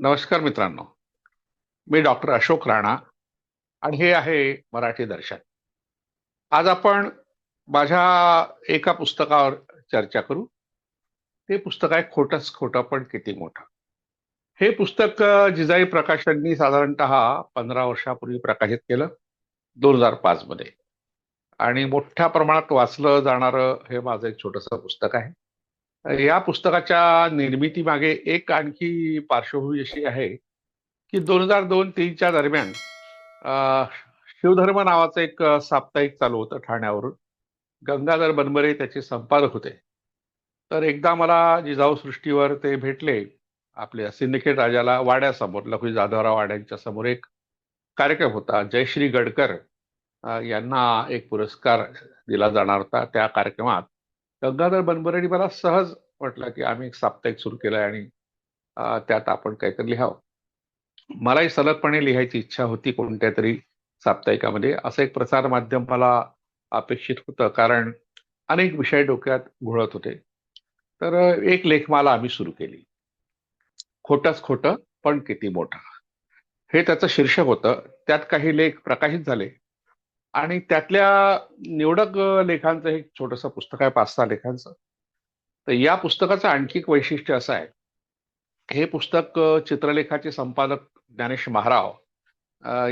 नमस्कार मित्रांनो. मी डॉक्टर अशोक राणा आणि हे आहे मराठी दर्शन. आज आपण माझ्या एका पुस्तकावर चर्चा करू. ते पुस्तक आहे खोटच खोटं पण किती मोठं. हे पुस्तक जिजाई प्रकाशननी साधारणतः पंधरा वर्षापूर्वी प्रकाशित केलं दोन हजार पाच मध्ये. आणि मोठ्या प्रमाणात वाचलं जाणारं हे माझं एक छोटंसं पुस्तक आहे. या पुस्तकाच्या निर्मिती मागे एक आणखी पार्श्वभूमी अशी आहे की दोन हजार दोन तीनच्या दरम्यान शिवधर्म नावाचं एक साप्ताहिक चालू होतं ठाण्यावरून. गंगाधर बनबरे त्याचे संपादक होते. तर एकदा मला जिजाऊ सृष्टीवर ते भेटले आपल्या सिंदखेड राजाला वाड्यासमोर लखुजी जाधवराव वाड्यांच्या समोर एक कार्यक्रम होता. जयश्री गडकर यांना एक पुरस्कार दिला जाणार होता त्या कार्यक्रमात. गंगाधर बनबरेंनी मला सहज म्हटलं की आम्ही एक साप्ताहिक सुरू केलाय आणि त्यात आपण काहीतरी लिहावं. मलाही सलगपणे लिहायची इच्छा होती कोणत्या तरी साप्ताहिकामध्ये. असं एक प्रसार माध्यम मला अपेक्षित होतं कारण अनेक विषय डोक्यात घोळत होते. तर एक लेखमाला आम्ही सुरू केली. खोटंच खोटं पण किती मोठं. हे त्याचं शीर्षक होतं. त्यात काही लेख प्रकाशित झाले. आणि त्यातल्या निवडक लेखांचं एक छोटंसं पुस्तक आहे पाच सहा लेखांचं. तर या पुस्तकाचं आणखी एक वैशिष्ट्य असं आहे. हे पुस्तक चित्रलेखाचे संपादक ज्ञानेश महाराव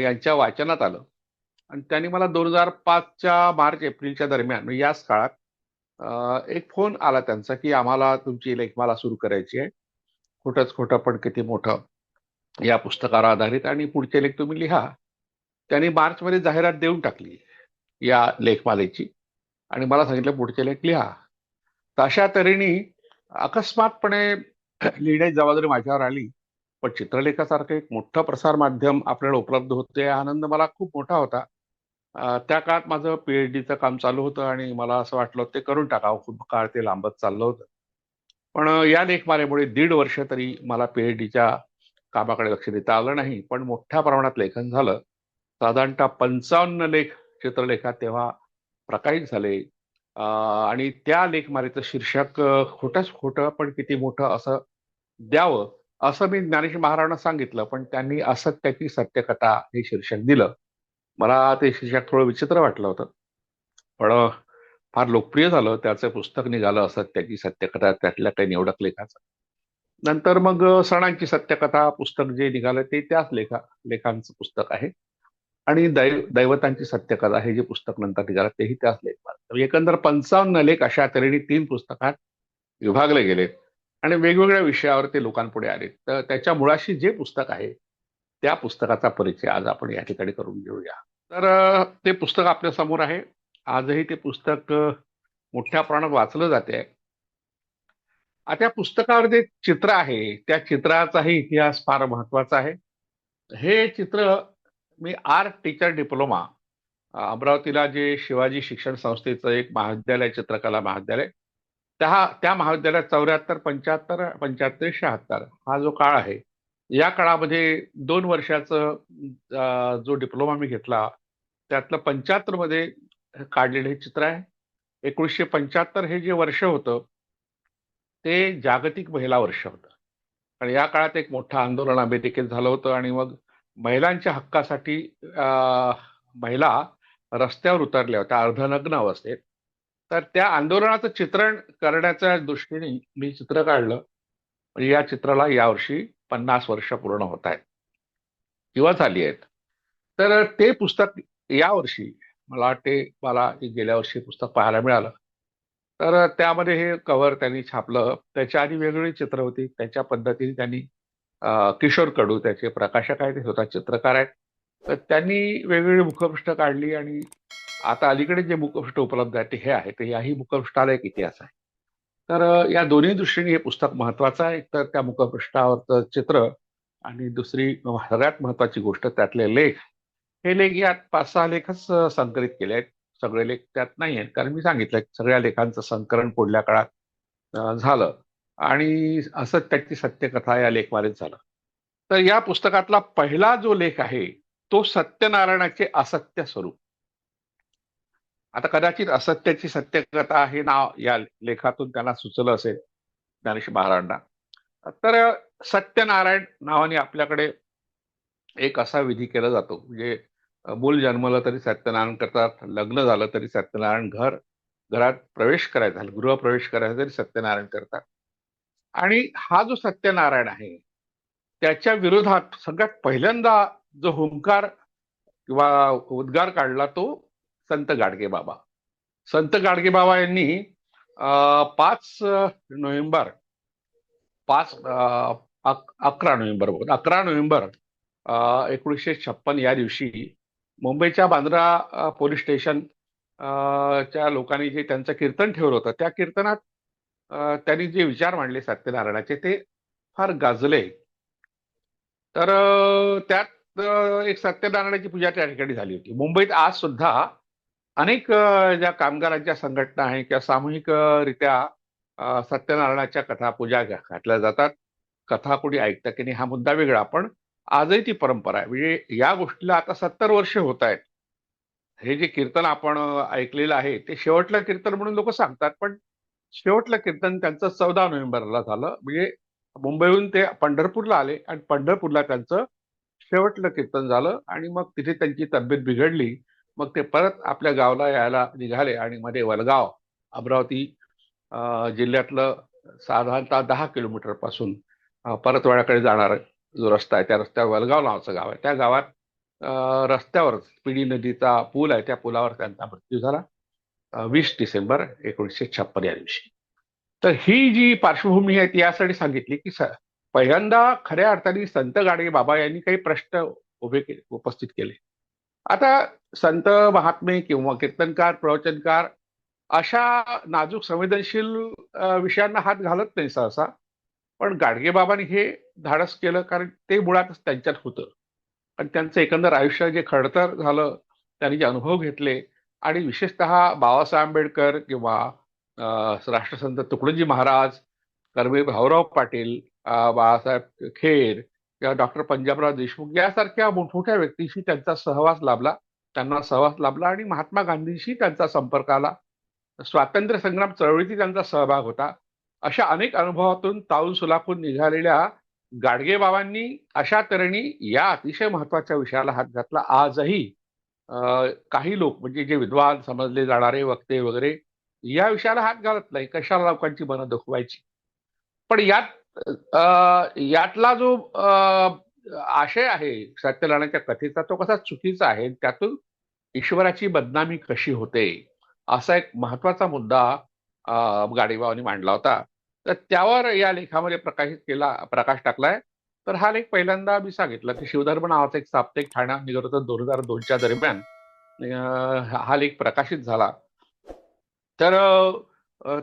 यांच्या वाचनात आलं. आणि त्यांनी मला दोन हजार पाचच्या मार्च एप्रिलच्या दरम्यान म्हणजे याच काळात एक फोन आला त्यांचा की आम्हाला तुमची लेखमाला सुरू करायची आहे. खोटंच खोटं पण किती मोठं या पुस्तकावर आधारित. आणि पुढचे लेख तुम्ही लिहा. त्यांनी मार्चमध्ये जाहिरात देऊन टाकली या लेखमालेची. आणि मला सांगितलं पुढचे लेख लिहा. तर अशा तऱ्हेने अकस्मातपणे लिहिण्याची जबाबदारी माझ्यावर आली. पण चित्रलेखासारखं एक मोठं प्रसार माध्यम आपल्याला उपलब्ध होते आनंद मला खूप मोठा होता. त्या काळात माझं पीएच डीचं काम चालू होतं आणि मला असं वाटलं ते करून टाकावं. खूप काळ ते लांबत चाललं होतं. पण या लेखमालेमुळे दीड वर्ष तरी मला पीएच डीच्या कामाकडे लक्ष देता आलं नाही. पण मोठ्या प्रमाणात लेखन झालं. साधारणतः पंचावन्न लेख चित्रलेखात तेव्हा प्रकाशित झाले. आणि त्या लेखमालेचं शीर्षक खोटंच खोटं पण किती मोठं असं द्यावं असं मी ज्ञानेश महाराजांना सांगितलं पण त्यांनी असत्याची सत्यकथा हे शीर्षक दिलं. मला ते शीर्षक थोडं विचित्र वाटलं होतं. पण फार लोकप्रिय झालं त्याचं पुस्तक निघालं असत्याची सत्यकथा त्यातल्या काही निवडक लेखाचं. नंतर मग सणांची सत्यकथा पुस्तक जे निघालं ते त्याच लेखा लेखांचं पुस्तक आहे. आणि दैव दैवतांची सत्यकथा हे जे पुस्तक नंतर निघालं तेही त्याच लेखमाल एकंदर पंचावन्न लेख अशा तऱ्हेने तीन पुस्तकात विभागले गेलेत आणि वेगवेगळ्या विषयावर ते लोकांपुढे आले. तर त्याच्या मुळाशी जे पुस्तक आहे त्या पुस्तकाचा परिचय आज आपण या ठिकाणी करून घेऊया. तर ते पुस्तक आपल्यासमोर आहे. आजही ते पुस्तक मोठ्या प्रमाणात वाचलं जाते आता पुस्तकावर जे चित्र आहे त्या चित्राचाही इतिहास फार महत्त्वाचा आहे. हे चित्र मी आर्ट टीचर डिप्लोमा अमरावतीला जे शिवाजी शिक्षण संस्थेचं एक महाविद्यालय चित्रकला महाविद्यालय त्या त्या महाविद्यालयात चौऱ्याहत्तर पंच्याहत्तर पंच्याहत्तर शहात्तर हा जो काळ आहे या काळामध्ये दोन वर्षाचं जो डिप्लोमा मी घेतला त्यातलं पंच्याहत्तरमध्ये काढलेलं हे चित्र आहे. एकोणीसशे पंच्याहत्तर हे जे वर्ष होतं ते जागतिक महिला वर्ष होतं. आणि या काळात एक मोठं आंदोलन अमेरिकेत झालं होतं आणि मग महिलांच्या हक्कासाठी महिला रस्त्यावर उतरल्या होत्या अर्धनग्न अवस्थेत. तर त्या आंदोलनाचं चित्रण करण्याच्या दृष्टीने मी चित्र काढलं. म्हणजे या चित्राला यावर्षी पन्नास वर्ष पूर्ण होत आहेत. किंवा झाली आहेत. तर ते पुस्तक यावर्षी मला वाटते मला गेल्या वर्षी पुस्तक पाहायला मिळालं. तर त्यामध्ये हे कव्हर त्यांनी छापलं. त्याच्या आधी वेगवेगळी चित्र होती. त्याच्या पद्धतीने त्यांनी किशोर कडू त्याचे प्रकाशक आहेत ते स्वतः चित्रकार आहेत. तर त्यांनी वेगवेगळी मुखपृष्ठ काढली आणि आता अलीकडे जे मुखपृष्ठ उपलब्ध आहेत ते हे आहे तर याही मुखपृष्ठाला एक इतिहास आहे. तर या दोन्ही दृष्टीने हे पुस्तक महत्वाचं आहे. एक तर त्या मुखपृष्ठावरचं चित्र आणि दुसरी सगळ्यात महत्वाची गोष्ट त्यातले लेख. हे लेख यात पाच सहा लेखच संकलित केले आहेत. सगळे लेख त्यात नाही आहेत. कारण मी सांगितलं सगळ्या लेखांचं संकलन पुढल्या काळात झालं. आणि असं त्याची सत्यकथा या लेखमालेत झालं. तर या पुस्तकातला पहिला जो लेख आहे तो सत्यनारायणाचे असत्य स्वरूप. आता कदाचित असत्याची सत्यकथा हे नाव या लेखातून त्यांना सुचलं असेल ज्ञानेश महाराजांना. तर सत्यनारायण नावाने आपल्याकडे एक असा विधी केला जातो म्हणजे मूल जन्मलं तरी सत्यनारायण करतात लग्न झालं तरी सत्यनारायण घर घरात प्रवेश करायचा गृहप्रवेश करायचा तरी सत्यनारायण करतात. आणि हा जो सत्यनारायण आहे त्याच्या विरोधात सगळ्यात पहिल्यांदा जो हुंकार किंवा उद्गार काढला तो संत गाडगे बाबा. संत गाडगे बाबा यांनी पाच नोव्हेंबर पाच अकरा नोव्हेंबर अकरा नोव्हेंबर एकोणीसशे छप्पन या दिवशी मुंबईच्या बांद्रा पोलीस स्टेशन च्या लोकांनी जे त्यांचं कीर्तन ठेवलं होतं त्या कीर्तनात त्यांनी जे विचार मांडले सत्यनारायणाचे ते फार गाजले. तर त्यात एक सत्यनारायणाची पूजा त्या ठिकाणी झाली होती. मुंबईत आज सुद्धा अनेक ज्या कामगारांच्या संघटना आहेत किंवा सामूहिकरित्या सत्यनारायणाच्या कथा पूजा घातल्या जातात. कथा कोणी ऐकतं की नाही हा मुद्दा वेगळा. पण आजही ती परंपरा आहे. म्हणजे या गोष्टीला आता सत्तर वर्ष होत आहेत. हे जे कीर्तन आपण ऐकलेलं आहे ते शेवटलं कीर्तन म्हणून लोक सांगतात पण शेवटलं कीर्तन त्यांचं चौदा नोव्हेंबरला झालं. म्हणजे मुंबईहून ते पंढरपूरला आले आणि पंढरपूरला त्यांचं शेवटलं कीर्तन झालं आणि मग तिथे त्यांची तब्येत बिघडली. मग ते परत आपल्या गावाला यायला निघाले आणि मध्ये वलगाव अमरावती जिल्ह्यातलं साधारणतः दहा किलोमीटरपासून परतवाड्याकडे जाणार जो रस्ता आहे त्या रस्त्यावर वलगाव नावाचं गाव आहे. त्या गावात रस्त्यावर पिढी नदीचा पूल आहे. त्या पुलावर त्यांचा मृत्यू झाला. वीस डिसेंबर एकोणीसशे छप्पन या दिवशी. तर ही जी पार्श्वभूमी आहे ती यासाठी सांगितली की पहिल्यांदा खऱ्या अर्थाने संत गाडगे बाबा यांनी काही प्रश्न उभे केले उपस्थित केले. आता संत महात्मे किंवा कीर्तनकार प्रवचनकार अशा नाजूक संवेदनशील विषयांना हात घालत नाही सहसा. पण गाडगे बाबांनी हे धाडस केलं कारण ते मुळातच त्यांच्यात होतं. आणि त्यांचं एकंदर आयुष्य जे खडतर झालं त्यांनी जे अनुभव घेतले आणि विशेषतः बाबासाहेब आंबेडकर किंवा राष्ट्रसंत तुकडोजी महाराज कर्मी भाऊराव पाटील बाळासाहेब खेर किंवा डॉक्टर पंजाबराव देशमुख यासारख्या मोठमोठ्या व्यक्तीशी त्यांचा सहवास लाभला. त्यांना सहवास लाभला आणि महात्मा गांधींशी त्यांचा संपर्क आला. स्वातंत्र्य संग्राम चळवळीत त्यांचा सहभाग होता. अशा अनेक अनुभवातून ताऊन सुलाखून निघालेल्या गाडगेबाबांनी अशा तऱ्हेने या अतिशय महत्त्वाच्या विषयाला हात घातला. आजही काही लोक म्हणजे जे विद्वान समजले जाणारे वक्ते वगैरे या विषयाला हात घालत नाही. कशाला लोकांची मनं दुखवायची? पण यात यातला जो आशय आहे सत्यनारायणाच्या कथेचा तो कसा चुकीचा आहे त्यातून ईश्वराची बदनामी कशी होते असा एक महत्त्वाचा मुद्दा गाडीबाबांनी मांडला होता. तर त्यावर या लेखामध्ये प्रकाशित केला प्रकाश टाकलाय. तर हा लेख पहिल्यांदा मी सांगितलं की शिवधर्म नावाचा एक साप्ताहिक ठाणा निगरत दोन हजार दोनच्या दरम्यान हा लेख प्रकाशित झाला तर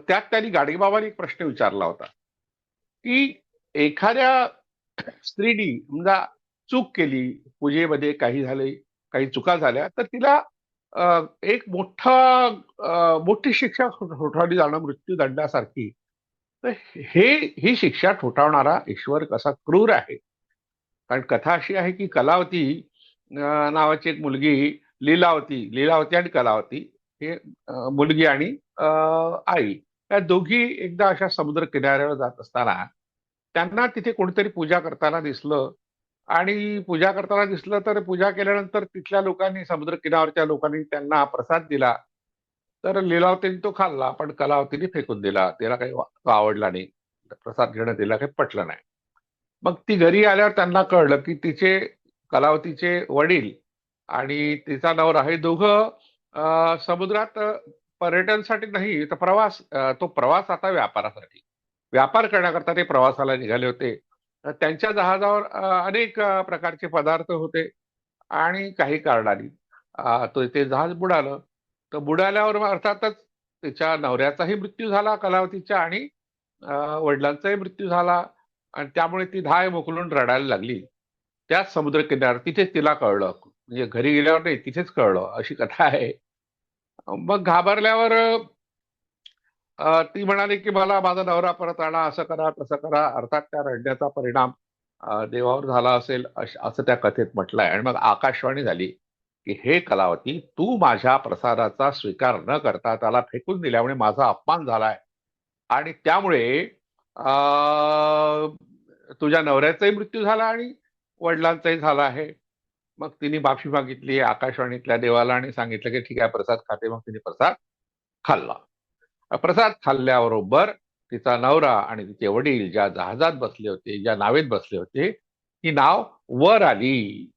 त्यात त्यांनी गाडगेबाबांनी एक प्रश्न विचारला होता की एखाद्या स्त्रीनी समजा चूक केली पूजेमध्ये काही झाले काही चुका झाल्या तर तिला एक मोठा मोठी शिक्षा ठोठावली जाणं मृत्यूदंडासारखी तर हे ही शिक्षा ठोठावणारा ईश्वर कसा क्रूर आहे? कारण कथा अशी आहे की कलावती नावाची एक मुलगी लीलावती लीलावती आणि कलावती हे मुलगी आणि आई या दोघी एकदा अशा समुद्र किनाऱ्यावर जात असताना त्यांना तिथे कोणीतरी पूजा करताना दिसलं. आणि पूजा करताना दिसलं तर पूजा केल्यानंतर तिथल्या लोकांनी समुद्र किनाऱ्याच्या लोकांनी त्यांना प्रसाद दिला. तर लिलावतीने तो खाल्ला पण कलावतीने फेकून दिला. तिला काही आवडला नाही. प्रसाद घेणं तिला काही पटलं नाही. मग ती घरी आल्यावर त्यांना कळलं की तिचे कलावतीचे वडील आणि तिचा नवरा हे दोघं समुद्रात पर्यटनसाठी नाही तर प्रवास तो प्रवास आता व्यापारासाठी. व्यापार करण्याकरता ते प्रवासाला निघाले होते. त्यांच्या जहाजावर अनेक प्रकारचे पदार्थ होते आणि काही कारणाने तो ते जहाज बुडालं. तर बुडाल्यावर अर्थातच तिच्या नवऱ्याचाही मृत्यू झाला कलावतीच्या आणि वडिलांचाही मृत्यू झाला. आणि त्यामुळे ती धाय मोकलून रडायला लागली. त्याच समुद्र किनार तिथेच तिला कळलं. म्हणजे घरी गेल्यावर नाही तिथेच कळलं. अशी कथा आहे. मग घाबरल्यावर ती म्हणाली की मला माझा नवरा परत आणा असं करा तसं करा. अर्थात त्या रडण्याचा परिणाम देवावर झाला असेल असं त्या कथेत म्हटलंय. आणि मग आकाशवाणी झाली. की हे कलावती तू माझ्या प्रसादाचा स्वीकार न करता त्याला फेकून दिल्यामुळे माझा अपमान झालाय. आणि त्यामुळे तुझ्या नवऱ्याचाही मृत्यू झाला आणि वडिलांचाही झाला आहे. मग तिने माफी मागितली आकाशवाणीतल्या देवाला आणि सांगितलं की ठीक आहे प्रसाद खाते मग तिने प्रसाद खाल्ला. प्रसाद खाल्ल्याबरोबर तिचा नवरा आणि तिचे वडील ज्या जहाजात बसले होते ज्या नावेत बसले होते ती नाव वर आली.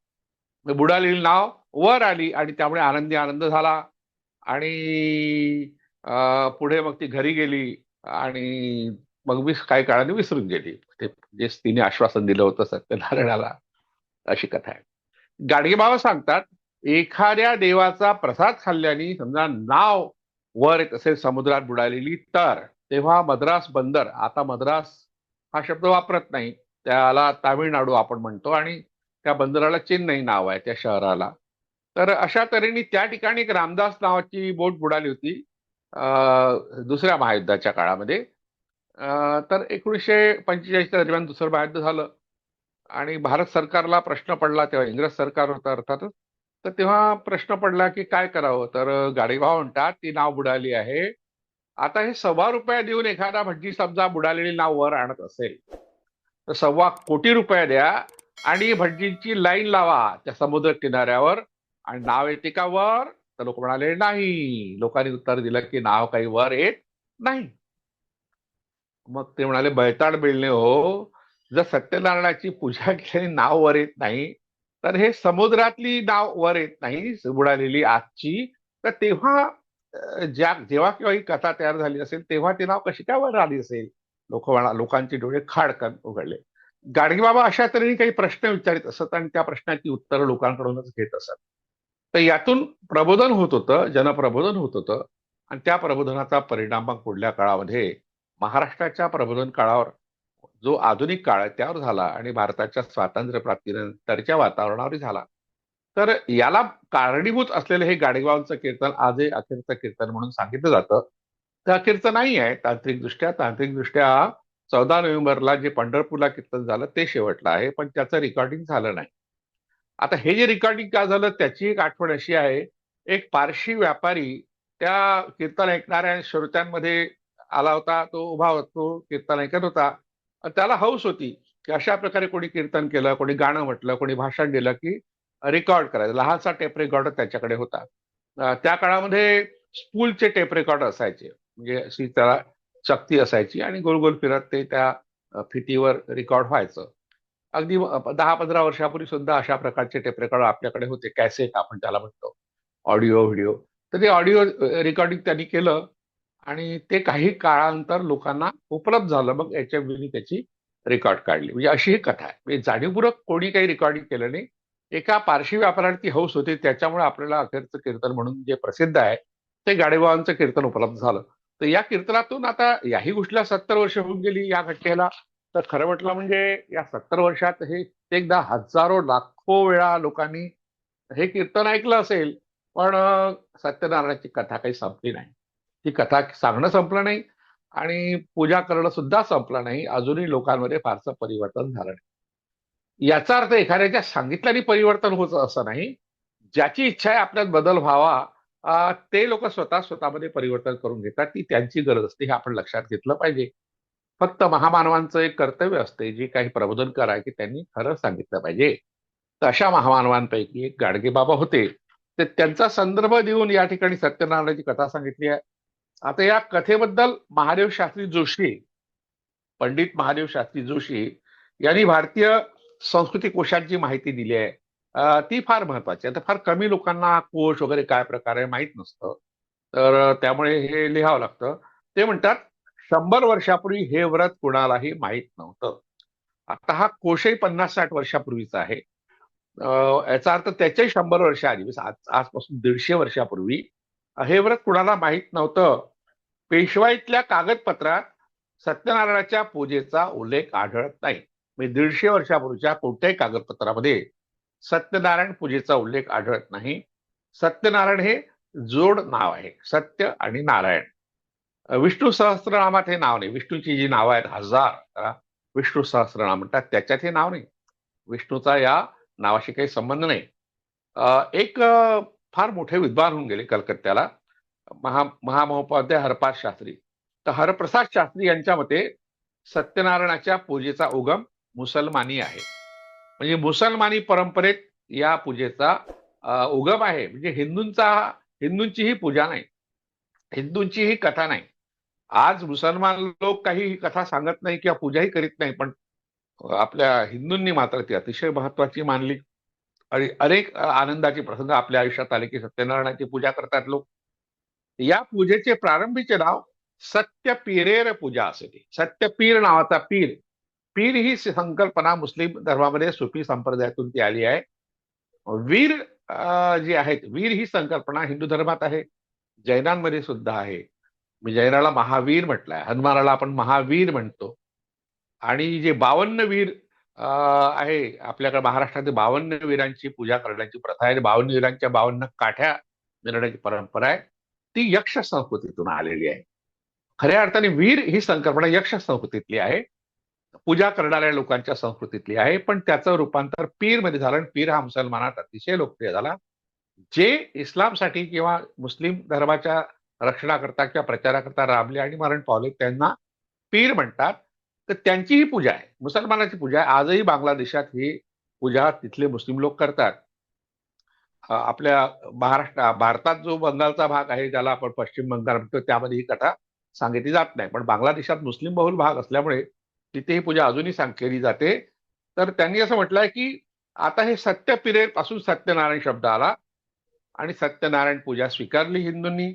बुडालेली नाव वर आली आणि त्यामुळे आनंदी आनंद झाला. आणि पुढे मग ती घरी गेली आणि मग मी काही काळाने विसरून गेली. ते जे तिने आश्वासन दिलं होतं सत्यनारायणाला अशी कथा आहे. गाडगे बाबा सांगतात एखाद्या देवाचा प्रसाद खाल्ल्याने समजा नाव वर येत असेल समुद्रात बुडालेली तर तेव्हा मद्रास बंदर आता मद्रास हा शब्द वापरत नाही. त्याला तामिळनाडू आपण म्हणतो आणि त्या बंदराला चेन्नई नाव आहे त्या शहराला. तर अशा तऱ्हेने त्या ठिकाणी एक रामदास नावाची बोट बुडाली होती दुसऱ्या महायुद्धाच्या काळामध्ये. तर एकोणीसशे पंचेचाळीसच्या दरम्यान दुसरं महायुद्ध झालं. आणि भारत सरकारला प्रश्न पडला तेव्हा इंग्रज सरकार होतं अर्थातच. तर तेव्हा प्रश्न पडला की काय करावं? तर गाडीभाव म्हणतात ती नाव बुडाली आहे. आता हे सव्वा रुपया देऊन एखादा भटजी समजा बुडालेली नाव वर आणत असेल तर सव्वा कोटी रुपया द्या आणि भटजींची लाईन लावा त्या समुद्र किनाऱ्यावर. आणि नाव येते का वर? तर लोक म्हणाले नाही. लोकांनी उत्तर दिलं की नाव काही वर येत नाही. मग ते म्हणाले बैताड बिळणे हो. जर सत्यनारायणाची पूजा केल्याने नाव वर येत नाही तर हे समुद्रातली नाव वर येत नाही बुडालेली आजची. तर तेव्हा ज्या जेव्हा किंवा ही कथा तयार झाली असेल तेव्हा ते नाव कशी काय वर आली असेल? लोक म्हणा लोकांचे डोळे खाडकन उघडले. गाडगे बाबा अशा तऱ्हेने काही प्रश्न विचारित असत आणि त्या प्रश्नाची उत्तरं लोकांकडूनच घेत असत. तर यातून प्रबोधन होत होतं जनप्रबोधन होत होतं. आणि त्या प्रबोधनाचा परिणाम मग पुढल्या काळामध्ये महाराष्ट्राच्या प्रबोधन काळावर जो आधुनिक काळ आहे त्यावर झाला आणि भारताच्या स्वातंत्र्य प्राप्तीनंतरच्या वातावरणावर झाला. तर याला कारणीभूत असलेलं हे गाडेगावांचं कीर्तन आजही अखेरचं कीर्तन म्हणून सांगितलं जातं. ते अखेरचं नाही आहे तांत्रिकदृष्ट्या. तांत्रिकदृष्ट्या चौदा नोव्हेंबरला जे पंढरपूरला कीर्तन झालं ते शेवटलं आहे पण त्याचं रेकॉर्डिंग झालं नाही. आता हे जे रेकॉर्डिंग का झालं त्याची एक आठवण अशी आहे. एक पारशी व्यापारी त्या कीर्तन ऐकणाऱ्या श्रोत्यांमध्ये आला होता तो उभा होतो कीर्तन ऐकत होता. त्याला हौस होती की अशा प्रकारे कोणी कीर्तन केलं कोणी गाणं म्हटलं कोणी भाषण दिलं की रेकॉर्ड करायचं. लहानसा टेप रेकॉर्डर त्याच्याकडे होता. त्या काळामध्ये स्पूलचे टेप रेकॉर्ड असायचे. म्हणजे अशी त्याला चक्ती असायची आणि गोल गोल फिरत ते त्या फिटीवर रेकॉर्ड व्हायचं. अगदी दहा पंधरा वर्षापूर्वी सुद्धा अशा प्रकारचे टेप रेकॉर्ड आपल्याकडे होते. कॅसेट आपण त्याला म्हणतो. ऑडिओ व्हिडिओ तर ते ऑडिओ रेकॉर्डिंग त्यांनी केलं आणि ते काही काळानंतर लोकांना उपलब्ध झालं. मग याच्या त्याची रेकॉर्ड काढली. म्हणजे अशी ही कथा आहे. म्हणजे जाणीवपूर्वक कोणी काही रेकॉर्डिंग केलं नाही. एका पारशी व्यापारात ती हौस होती. त्याच्यामुळे आपल्याला अखेरचं कीर्तन म्हणून जे प्रसिद्ध आहे ते गाडेबाबांचं कीर्तन उपलब्ध झालं. तर या कीर्तनातून आता याही गोष्टीला सत्तर वर्ष होऊन गेली या घटनेला. तर खरं म्हटलं म्हणजे या सत्तर वर्षात हे एकदा हजारो लाखो वेळा लोकांनी हे कीर्तन ऐकलं असेल पण सत्यनारायणाची कथा काही संपली नाही. ती कथा सांगणं संपलं नाही आणि पूजा करणं सुद्धा संपलं नाही. अजूनही लोकांमध्ये फारसं परिवर्तन झालं नाही. याचा अर्थ एखाद्याच्या सांगितल्याने परिवर्तन होत असं नाही. ज्याची इच्छा आहे आपल्यात बदल व्हावा ते लोक स्वतः स्वतःमध्ये परिवर्तन करून घेतात. ती त्यांची गरज असते हे आपण लक्षात घेतलं पाहिजे. फक्त महामानवांचं एक कर्तव्य असते जे काही प्रबोधन करा की त्यांनी खरं सांगितलं पाहिजे. तर अशा महामानवांपैकी एक गाडगे बाबा होते. ते त्यांचा संदर्भ देऊन या ठिकाणी सत्यनारायणाची कथा सांगितली आहे. आता या कथेबद्दल महादेव शास्त्री जोशी पंडित महादेव शास्त्री जोशी यांनी भारतीय संस्कृती जी माहिती दिली आहे. ती फार महत्वाची आता फार कमी लोकांना कोश वगैरे काय प्रकार आहे माहीत नसतं. तर त्यामुळे हे लिहावं लागतं. ते म्हणतात शंभर वर्षापूर्वी हे व्रत कुणालाही माहीत नव्हतं. आता हा कोशही पन्नास साठ वर्षापूर्वीचा आहे. याचा अर्थ त्याच्याही शंभर वर्ष आधी म्हणजे आजपासून दीडशे वर्षापूर्वी हे व्रत कुणाला माहीत नव्हतं. पेशवाईतल्या कागदपत्रात सत्यनारायणाच्या पूजेचा उल्लेख आढळत नाही. म्हणजे दीडशे वर्षापूर्वीच्या कोणत्याही कागदपत्रामध्ये सत्यनारायण पूजेचा उल्लेख आढळत नाही. सत्यनारायण हे जोड नाव आहे सत्य आणि नारायण. विष्णू सहस्त्रनामात हे नाव नाही. विष्णूची जी नावं आहेत हजार विष्णू सहस्त्रनाम म्हणतात त्याच्यात हे नाव नाही. विष्णूचा या नावाशी काही संबंध नाही. एक फार मोठे विद्वान होऊन गेले कलकत्त्याला. महा महामहोपाध्याय हरपाद शास्त्री. तर हरप्रसाद शास्त्री यांच्या मते सत्यनारायणाच्या पूजेचा उगम मुसलमानी आहे. म्हणजे मुसलमानी परंपरेत या पूजेचा उगम आहे. म्हणजे हिंदूंचा हिंदूंची ही पूजा नाही. हिंदूंची ही कथा नाही. आज मुसलमान लोक काही कथा सांगत नाही किंवा पूजाही करीत नाही पण आपल्या हिंदूंनी मात्र ती अतिशय महत्वाची मानली. आणि अनेक आनंदाचे प्रसंग आपल्या आयुष्यात आले की सत्यनारायणाची पूजा करतात लोक. या पूजेचे प्रारंभीचे नाव सत्यपीरेर पूजा असे सत्य सत्यपीर नावाचा पीर. पीर ही संकल्पना मुस्लिम धर्मामध्ये सुफी संप्रदायातून ती आली आहे. वीर अ, जे आहेत वीर ही संकल्पना हिंदू धर्मात आहे. जैनांमध्ये सुद्धा आहे. जैनाला महावीर म्हटलंय हनुमानाला आपण महावीर म्हणतो. आणि जे बावन्न वीर आहे आपल्याकडे महाराष्ट्रातील बावन्न वीरांची पूजा करण्याची प्रथा आहे. बावन्न वीरांच्या बावन्न काठ्या मिळवण्याची परंपरा आहे. ती यक्ष संस्कृतीतून आलेली आहे. खऱ्या अर्थाने वीर ही संकल्पना यक्ष संस्कृतीतली आहे. पूजा करणाऱ्या लोकांच्या संस्कृतीतली आहे. पण त्याचं रूपांतर पीरमध्ये झालं आणि पीर हा मुसलमानात अतिशय लोकप्रिय झाला. जे इस्लामसाठी किंवा मुस्लिम धर्माच्या रक्षणाकरता किंवा प्रचाराकरता राबले आणि मरण पावले त्यांना पीर म्हणतात. तर त्यांची ही पूजा आहे. मुसलमानाची पूजा आहे. आजही बांगलादेशात ही पूजा तिथले मुस्लिम लोक करतात. आपल्या महाराष्ट्र भारतात जो बंगालचा भाग आहे ज्याला आपण पश्चिम बंगाल म्हणतो त्यामध्ये ही कथा सांगितली जात नाही. पण बांगलादेशात मुस्लिम बहुल भाग असल्यामुळे तिथे ही पूजा अजूनही सांग केली जाते. तर त्यांनी असं म्हटलंय की आता हे सत्य पिरेपासून सत्यनारायण शब्द आला. आणि सत्यनारायण पूजा स्वीकारली हिंदूंनी.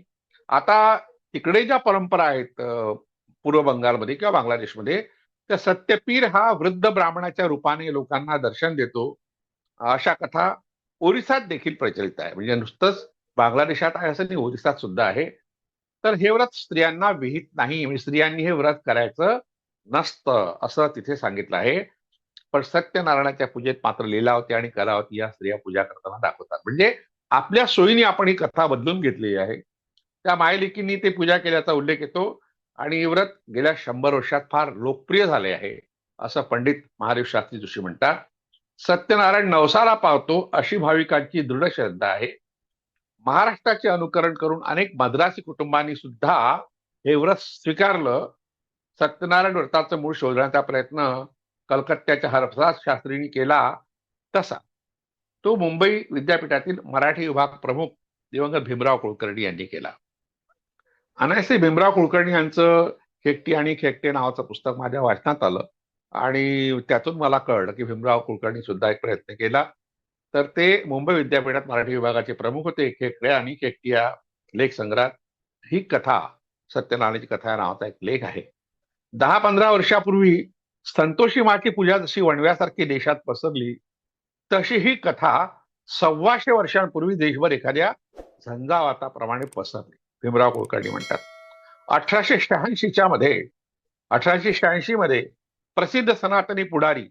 आता तिकडे ज्या परंपरा आहेत पूर्व बंगालमध्ये किंवा बांगलादेशमध्ये त्या सत्यपीर हा वृद्ध ब्राह्मणाच्या रूपाने लोकांना दर्शन देतो अशा कथा ओरिसात देखील प्रचलित आहे. म्हणजे नुसतंच बांगलादेशात आहे असं नाही ओरिसात सुद्धा आहे. तर हे व्रत स्त्रियांना विहित नाही. म्हणजे स्त्रियांनी हे व्रत करायचं नसतं असं तिथे सांगितलं आहे. पण सत्यनारायणाच्या पूजेत मात्र लीलावती आणि कलावती या स्त्रिया पूजा करताना दाखवतात. म्हणजे आपल्या सोयीने आपण ही कथा बदलून घेतलेली आहे. त्या मायलेकींनी ते पूजा केल्याचा उल्लेख येतो. आणि व्रत गेल्या शंभर वर्षात फार लोकप्रिय झाले आहे असं पंडित महादेव शास्त्री जोशी म्हणतात. सत्यनारायण नवसाला पावतो अशी भाविकांची दृढ श्रद्धा आहे. महाराष्ट्राचे अनुकरण करून अनेक मद्रासी कुटुंबांनी सुद्धा हे व्रत स्वीकारलं. सत्यनारायण व्रताचं मूळ शोधण्याचा प्रयत्न कलकत्त्याच्या हरप्रसाद शास्त्रींनी केला तसा. तो मुंबई विद्यापीठातील मराठी विभाग प्रमुख दिवंगत भीमराव कुलकर्णी यांनी केला. अनायसे भीमराव कुलकर्णी यांचं खेकटी आणि खेकटे नावाचं पुस्तक माझ्या वाचनात आलं. आणि त्यातून मला कळलं की भीमराव कुलकर्णी सुद्धा एक प्रयत्न केला. तर ते मुंबई विद्यापीठात मराठी विभागाचे प्रमुख होते. खेकडे आणि खेकटी या लेख संग्रहात ही कथा सत्यनारायणाची कथा या नावाचा एक लेख आहे. दहा पंधरा वर्षापूर्वी संतोषी माची पूजा जशी वणव्यासारखी देशात पसरली तशी ही कथा सव्वाशे वर्षांपूर्वी देशभर एखाद्या झंझावाताप्रमाणे पसरली. भीमराव कुलकर्णी म्हणतात. अठराशे शहाऐंशीच्या मध्ये अठराशे शहाऐंशी मध्ये प्रसिद्ध सनातनी पुढारी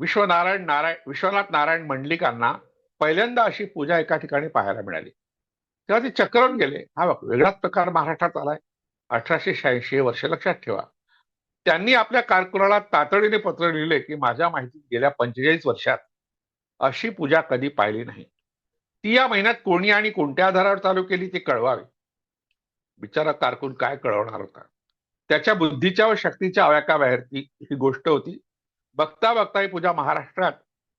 विश्वनारायण नारायण विश्वनाथ नारायण मंडलिकांना पहिल्यांदा अशी पूजा एका ठिकाणी पाहायला मिळाली. तेव्हा ते चक्रावून गेले. हा बघ वेगळाच प्रकार महाराष्ट्रात आलाय. अठराशे शहाऐंशी हे वर्ष लक्षात ठेवा. त्यांनी आपल्या कारकुनाला तातडीने पत्र लिहिले की माझ्या माहितीत गेल्या पंचेचाळीस वर्षात अशी पूजा कधी पाहिली नाही. ती या महिन्यात कोणी आणि कोणत्या आधारावर चालू केली ती कळवावे. बिचारा कारकून काय कळवणार होता? त्याच्या बुद्धीच्या व शक्तीच्या अव्याकाबाहेर ती ही गोष्ट होती. बघता बघता ही पूजा महाराष्ट्रात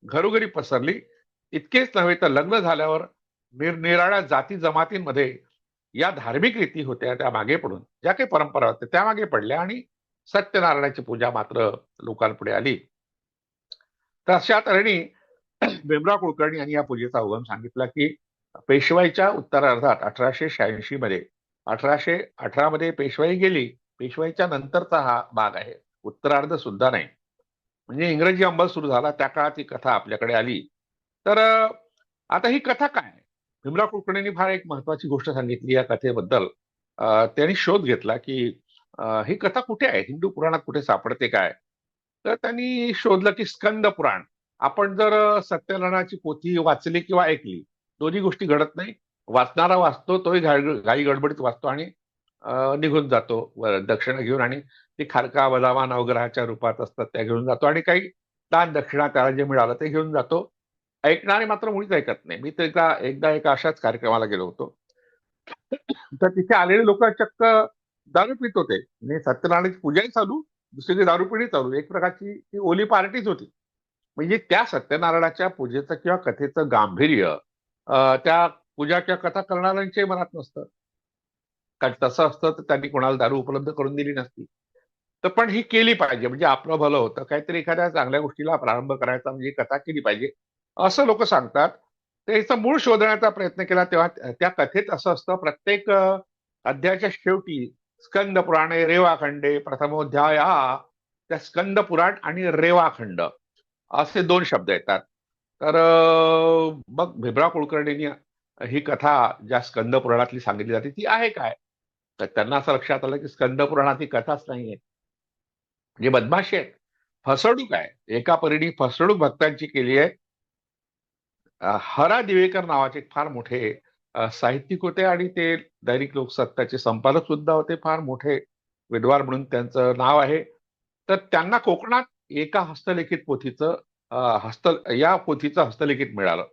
घरोघरी पसरली. इतकेच नव्हे तर लग्न झाल्यावर निरनिराळ्या जाती जमातींमध्ये या धार्मिक रीती होत्या त्या मागे पडून. ज्या काही परंपरा होत्या त्या मागे पडल्या आणि सत्यनारायणाची पूजा मात्र लोकांपुढे आली. तर अशा तऱ्हेने भीमराव कुलकर्णी यांनी या पूजेचा उगम सांगितला की पेशवाईच्या उत्तरार्धात अठराशे शहाऐंशी मध्ये अठराशे अठरा मध्ये पेशवाई गेली. पेशवाईच्या नंतरचा हा भाग आहे. उत्तरार्ध सुद्धा नाही. म्हणजे इंग्रजी अंमल सुरू झाला. त्या काळात ही कथा आपल्याकडे आली. तर आता ही कथा काय आहे? भीमराव कुलकर्णींनी फार एक महत्वाची गोष्ट सांगितली या कथेबद्दल. त्यांनी शोध घेतला की ही कथा कुठे आहे? हिंदू पुराणात कुठे सापडते काय? तर त्यांनी शोधलं की स्कंद पुराण. आपण जर सत्यनारायणाची पोथी वाचली किंवा ऐकली दोन्ही गोष्टी घडत नाही वाचणारा वाचतो तोही घाई घाई गडबडीत वाचतो आणि निघून जातो दक्षिणा घेऊन आणि ती खारका बदामा नवग्रहाच्या रूपात असतात त्या घेऊन जातो आणि काही दान दक्षिणा त्याला जे मिळालं ते घेऊन जातो. ऐकणारे मात्र मुळीच ऐकत नाही. मी तर एकदा एकदा एका अशाच कार्यक्रमाला गेलो होतो. तर तिथे आलेले लोक चक्क दारू पित होते म्हणजे सत्यनारायणाची पूजाही चालू दुसरी दारू पिढी चालू. एक प्रकारची ती ओली पार्टीच होती. म्हणजे त्या सत्यनारायणाच्या पूजेचं किंवा कथेचं गांभीर्य त्या पूजा किंवा कथा करणाऱ्यांच्याही मनात नसतं. कारण तसं असतं तर त्यांनी कोणाला दारू उपलब्ध करून दिली नसती. तर पण ही केली पाहिजे. म्हणजे आपलं भलं होतं. काहीतरी एखाद्या चांगल्या गोष्टीला प्रारंभ करायचा म्हणजे कथा केली पाहिजे. असं लोक सांगतात. त्याचा मूळ शोधण्याचा प्रयत्न केला तेव्हा त्या कथेत असं असतं प्रत्येक अध्यायाच्या शेवटी स्कंद पुराणे रेवाखंडे प्रथमोध्याय त्या स्कंद पुराण आणि रेवाखंड असे दोन शब्द येतात. तर मग भिबरा कुलकर्णींनी ही कथा ज्या स्कंद पुराणातली सांगितली जाते ती आहे काय? तर त्यांना असं लक्षात आलं की स्कंद पुराणात ही कथाच नाहीये. म्हणजे बदमाशी आहेत. फसवणूक आहे. एका परीने फसवणूक भक्तांची केली आहे. हरा दिवेकर नावाचे फार मोठे साहित्यिक होते आणि ते दैनिक लोकसत्ताचे संपादक सुद्धा होते. फार मोठे विद्वान म्हणून त्यांचं नाव आहे. तर त्यांना कोकणात एका हस्तलिखित पोथीचं हस्त या पोथीचं हस्तलिखित मिळालं.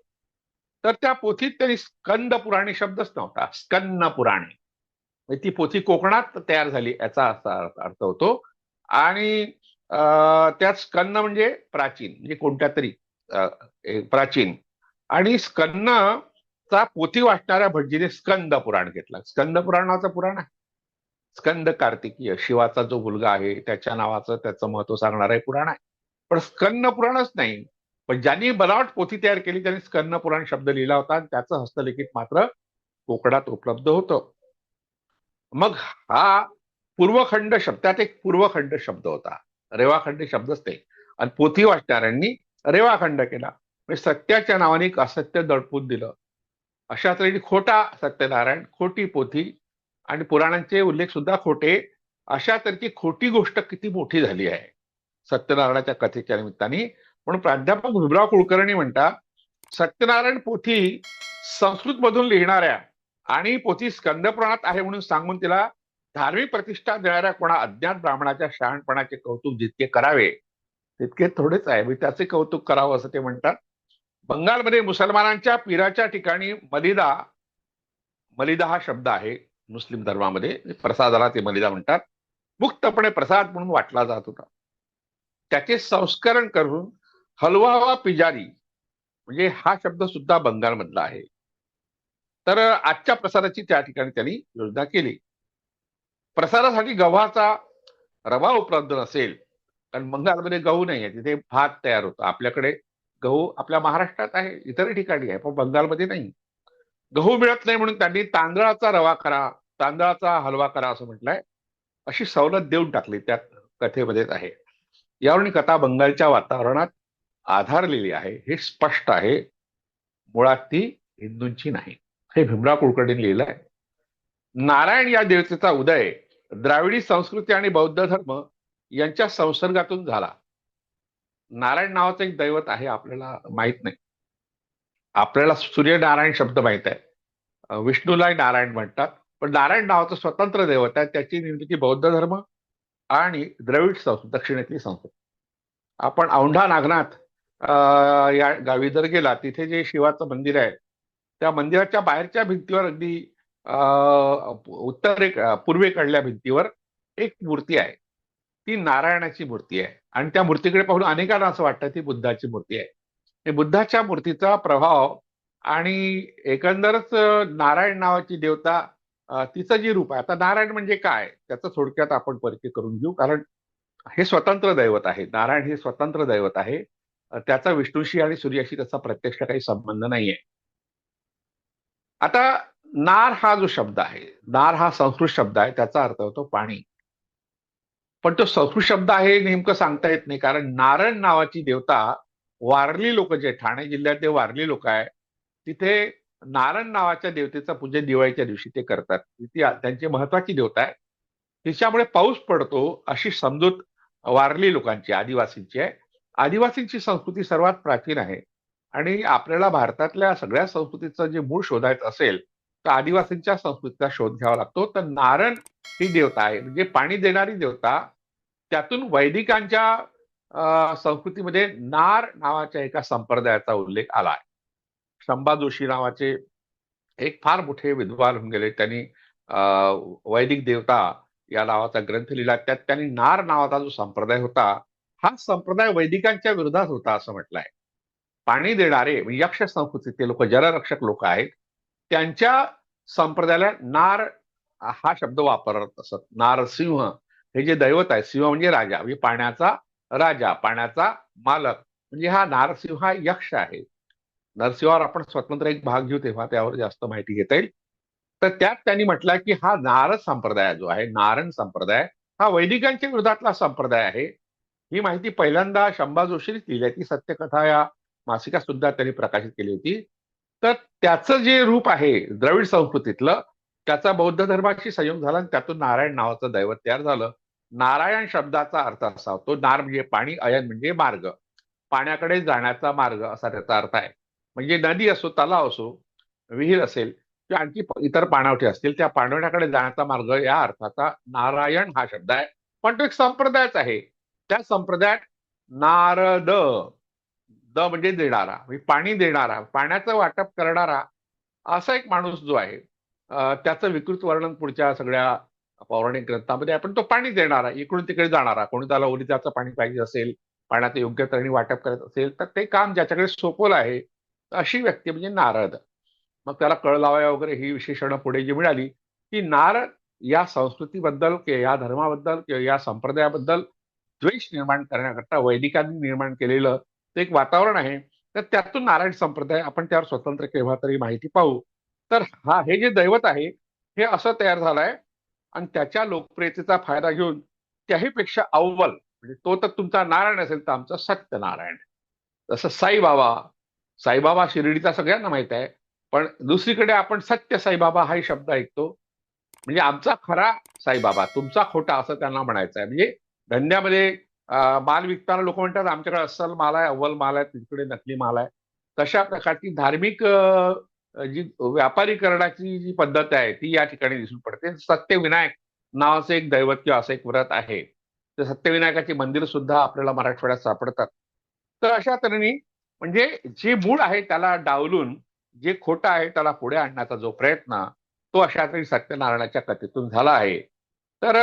तर त्या पोथीत त्यांनी स्कंद पुराणे शब्दच नव्हता. स्कन्न पुराणे. म्हणजे ती पोथी कोकणात तयार झाली याचा असा अर्थ होतो. आणि त्यात स्कन्न म्हणजे प्राचीन म्हणजे कोणत्या तरी प्राचीन. आणि स्कन्न चा पोथी वाचणाऱ्या भटजीने स्कंद पुराण घेतला. स्कंद पुराणाचं पुराण आहे. स्कंद कार्तिकीय शिवाचा जो मुलगा आहे त्याच्या नावाचं त्याचं महत्त्व सांगणार आहे पुराण आहे. पण स्कन्न पुराणच नाही. पण ज्यांनी बनावट पोथी तयार केली त्यांनी स्कन्न पुराण शब्द लिहिला होता आणि त्याचं हस्तलिखित मात्र कोकणात उपलब्ध होतं. मग हा पूर्वखंड शब्द त्यात एक पूर्वखंड शब्द होता. रेवाखंड शब्दच ते. आणि पोथी वाचणाऱ्यांनी रेवाखंड केला. म्हणजे सत्याच्या नावाने एक असत्य दडपून दिलं. अशा तऱ्हेने खोटा सत्यनारायण खोटी पोथी आणि पुराणांचे उल्लेख सुद्धा खोटे. अशा तऱ्हेची खोटी गोष्ट किती मोठी झाली आहे. सत्यनारायणाच्या कथेच्या निमित्ताने म्हणून प्राध्यापक भीमराव कुलकर्णी म्हणतात सत्यनारायण पोथी संस्कृत मधून लिहिणाऱ्या आणि पोथी स्कंदपुराणात आहे म्हणून सांगून तिला धार्मिक प्रतिष्ठा देणाऱ्या कोणा अज्ञात ब्राह्मणाच्या शहाणपणाचे कौतुक जितके करावे तितके थोडेच आहे. त्याचे कौतुक करावं असं ते म्हणतात. बंगालमध्ये मुसलमानांच्या पीराच्या ठिकाणी मलिदा मलिदा हा शब्द आहे मुस्लिम धर्मामध्ये. प्रसादाला ते मलिदा म्हणतात. मुक्तपणे प्रसाद म्हणून वाटला जात होता. त्याचे संस्करण करून हलवा वा पिजारी म्हणजे हा शब्द सुद्धा बंगालमधला आहे. तर आजच्या प्रसाराची त्या ठिकाणी त्यांनी योजना केली. प्रसारासाठी गव्हाचा रवा उपलब्ध नसेल कारण बंगालमध्ये गहू नाही आहे तिथे भात तयार होतो. आपल्याकडे गहू आपल्या महाराष्ट्रात आहे इतर ठिकाणी आहे पण बंगालमध्ये नाही. गहू मिळत नाही म्हणून त्यांनी तांदळाचा रवा करा तांदळाचा हलवा करा असं म्हटलंय अशी सवलत देऊन टाकली त्या कथेमध्येच आहे. यावरून कथा बंगालच्या वातावरणात आधारलेली आहे हे स्पष्ट आहे. मुळात ती हिंदूंची नाही. हे भीमराव कुलकर्णीने लिहिलं आहे नारायण या देवतेचा उदय द्राविडी संस्कृती आणि बौद्ध धर्म यांच्या संसर्गातून झाला. नारायण नावाचं एक दैवत आहे आपल्याला माहीत नाही. आपल्याला सूर्यनारायण शब्द माहीत आहे. विष्णूलाही नारायण म्हणतात. पण नारायण नावाचं स्वतंत्र दैवत आहे त्याची निर्मिती बौद्ध धर्म आणि द्रविड संस्कृत दक्षिणेतली संस्कृती. आपण औंढा नागनाथ या गावी जर गेला तिथे जे शिवाचं मंदिर आहे त्या मंदिराच्या बाहेरच्या भिंतीवर अगदी उत्तरे पूर्वेकडल्या भिंतीवर एक मूर्ती आहे. ती नारायणाची मूर्ती आहे. आणि त्या मूर्तीकडे पाहून अनेकांना असं वाटतं ती बुद्धाची मूर्ती आहे. बुद्धाच्या मूर्तीचा प्रभाव आणि एकंदरच नारायण नावाची देवता तिचं जे रूप आहे आता नारायण म्हणजे काय? त्याचं थोडक्यात आपण परिचय करून घेऊ कारण हे स्वतंत्र दैवत आहे. नारायण हे स्वतंत्र दैवत आहे. त्याचा विष्णूशी आणि सूर्याशी त्याचा प्रत्यक्ष काही संबंध नाहीये. आता नार हा जो शब्द आहे नार हा संस्कृत शब्द आहे त्याचा अर्थ होतो पाणी. पण तो संस्कृत शब्द आहे नेमकं सांगता येत नाही कारण नारायण नावाची देवता वारली लोक जे ठाणे जिल्ह्यात ते वारली लोक आहे तिथे नारायण नावाच्या देवतेचा पूजन दिवाळीच्या दिवशी ते करतात. ती त्यांची महत्वाची देवता आहे. तिच्यामुळे पाऊस पडतो अशी समजूत वारली लोकांची आदिवासींची आहे. आदिवासींची संस्कृती सर्वात प्राचीन आहे. आणि आपल्याला भारतातल्या सगळ्या संस्कृतीचं जे मूळ शोधायचं असेल तर आदिवासींच्या संस्कृतीचा शोध घ्यावा लागतो. तर नारण ही देवता आहे. म्हणजे पाणी देणारी देवता त्यातून वैदिकांच्या संस्कृतीमध्ये नार नावाच्या एका संप्रदायाचा उल्लेख आला आहे. शंभा जोशी नावाचे एक फार मोठे विद्वान होऊन गेले. त्यांनी वैदिक देवता या नावाचा ग्रंथ लिहिला. त्यात त्यांनी नार नावाचा जो संप्रदाय होता हा संप्रदाय वैदिकांच्या विरोधात होता असं म्हटलंय. पाणी देणारे म्हणजे यक्ष संस्कृतीचे लोक जलरक्षक लोक आहेत त्यांच्या संप्रदायाला नार हा शब्द वापरत असत. नारसिंह हे जे दैवत आहे सिंह म्हणजे राजा म्हणजे पाण्याचा राजा पाण्याचा मालक म्हणजे हा नारसिंह हा यक्ष आहे. नरसिंहावर आपण स्वतंत्र एक भाग घेऊ तेव्हा त्यावर जास्त माहिती घेता येईल. तर त्यात त्यांनी म्हटलं की हा नारद संप्रदाय जो आहे नारायण संप्रदाय हा वैदिकांच्या विरोधातला संप्रदाय आहे. ही माहिती पहिल्यांदा शंभा जोशीने लिहिली आहे ती सत्यकथा या मासिका सुद्धा त्यांनी प्रकाशित केली होती. तर त्याचं जे रूप आहे द्रविड संस्कृतीतलं त्याचा बौद्ध धर्माशी संयोग झाला आणि त्यातून नारायण नावाचं दैवत तयार झालं. नारायण शब्दाचा अर्थ असा होतो नार म्हणजे पाणी अयन म्हणजे मार्ग. पाण्याकडे जाण्याचा मार्ग असा त्याचा अर्थ आहे. म्हणजे नदी असो तलाव असो विहीर असेल किंवा आणखी इतर पाणवठे असतील त्या पाणवण्याकडे जाण्याचा मार्ग या अर्थाचा नारायण हा शब्द आहे. पण तो एक संप्रदायच आहे. त्या संप्रदायात नारद द म्हणजे देणारा म्हणजे पाणी देणारा पाण्याचं वाटप करणारा असा एक माणूस जो आहे त्याचं विकृत वर्णन पुढच्या सगळ्या पौराणिक ग्रंथामध्ये आपण तो पाणी देणारा इकडून तिकडे जाणारा कोणी त्याला ओरिजाचं पाणी पाहिजे असेल पाण्याचं योग्य तऱ्हेने वाटप करत असेल तर ते काम ज्याच्याकडे सोपवलं आहे अशी व्यक्ती म्हणजे नारद. मग त्याला कळ लावाया वगैरे ही विशेषणं पुढे जी मिळाली की नारद या संस्कृतीबद्दल किंवा या धर्माबद्दल किंवा या संप्रदायाबद्दल द्वेष निर्माण करण्याकरता वैदिकांनी निर्माण केलेलं ते एक वातावरण आहे. तर त्यातून नारायण संप्रदाय आपण त्यावर स्वतंत्र केव्हा तरी माहिती पाहू. तर हा हे जे दैवत आहे हे असं तयार झालंय आणि त्याच्या लोकप्रियतेचा फायदा घेऊन त्याहीपेक्षा अव्वल म्हणजे तो तर तुमचा नारायण असेल तर आमचा सत्यनारायण. जसं साईबाबा साईबाबा शिर्डीचा सगळ्यांना माहीत आहे पण दुसरीकडे आपण सत्य साईबाबा हा शब्द ऐकतो. म्हणजे आमचा खरा साईबाबा तुमचा खोटा असं त्यांना म्हणायचं आहे. म्हणजे धंद्यामध्ये माल विकताना लोक म्हणतात आमच्याकडे अस्सल माल आहे अव्वल माल आहे तिकडे नकली माल आहे. तशा प्रकारची धार्मिक जी व्यापारीकरणाची जी पद्धत आहे ती या ठिकाणी दिसून पडते. सत्यविनायक नावाचं एक दैवत किंवा असं एक व्रत आहे. तर सत्यविनायकाची मंदिर सुद्धा आपल्याला मराठवाड्यात सापडतात. तर अशा तऱ्हेने म्हणजे जे मूळ आहे त्याला डावलून जे खोटं आहे त्याला पुढे आणण्याचा जो प्रयत्न तो अशा तरी सत्यनारायणाच्या कथेतून झाला आहे. तर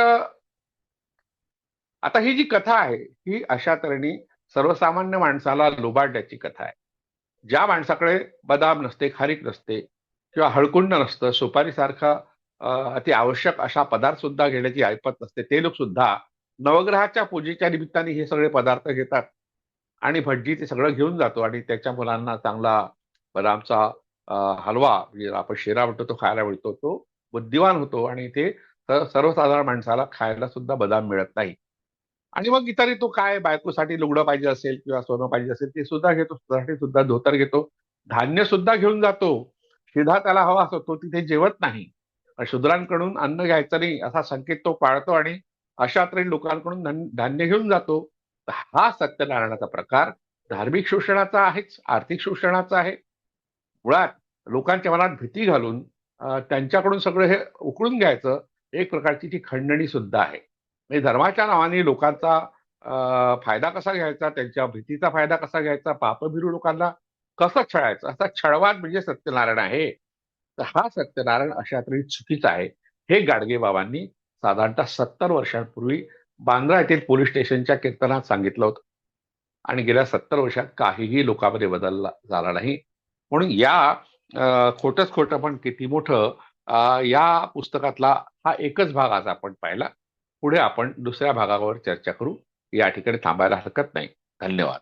आता ही जी कथा आहे ही अशा तऱ्हेने सर्वसामान्य माणसाला लुबाडण्याची कथा आहे. ज्या माणसाकडे बदाम नसते खारीक नसते किंवा हळकुंड नसतं सुपारीसारखा अति आवश्यक अशा पदार्थ सुद्धा घेण्याची ऐपत नसते ते लोक सुद्धा नवग्रहाच्या पूजेच्या निमित्ताने हे सगळे पदार्थ घेतात आणि भटजी ते सगळं घेऊन जातो आणि त्याच्या मुलांना चांगला बदामचा हलवा म्हणजे आपण शिरा म्हणतो तो खायला मिळतो तो बुद्धिवान होतो आणि ते सर्वसाधारण माणसाला खायला सुद्धा बदाम मिळत नाही. आणि मग इतर तो काय बायकोसाठी लुगडं पाहिजे असेल किंवा सोनं पाहिजे असेल ते सुद्धा घेतो स्वतःसाठी सुद्धा धोतर घेतो. धान्य सुद्धा घेऊन जातो. शिधा त्याला हवा असतो तो तिथे जेवत नाही. शूद्रांकडून अन्न घ्यायचं नाही असा संकेत तो पाळतो आणि अशा तऱ्हे लोकांकडून धान्य घेऊन जातो. हा सत्यनारायणाचा प्रकार. धार्मिक शोषणाचा आहेच आर्थिक शोषणाचा आहे. मुळात लोकांच्या मनात भीती घालून त्यांच्याकडून सगळं हे उकळून घ्यायचं एक प्रकारची ती खंडणी सुद्धा आहे. म्हणजे धर्माच्या नावाने लोकांचा फायदा कसा घ्यायचा? त्यांच्या भीतीचा फायदा कसा घ्यायचा? पापभिरू लोकांना कसं छळायचं? असा छळवाद म्हणजे सत्यनारायण आहे. तर हा सत्यनारायण अशा तरी चुकीचा आहे. हे गाडगे बाबांनी साधारणतः सत्तर वर्षांपूर्वी बांद्रा येथील पोलीस स्टेशनच्या कीर्तनात सांगितलं होतं. आणि गेल्या सत्तर वर्षात काहीही लोकांमध्ये बदल झाला नाही. म्हणून या खोटच खोटं पण किती मोठं या पुस्तकातला हा एकच भाग आज आपण पाहिला. पुढे आपण दुसऱ्या भागावर चर्चा करू. या ठिकाणी थांबायला हरकत नाही. धन्यवाद.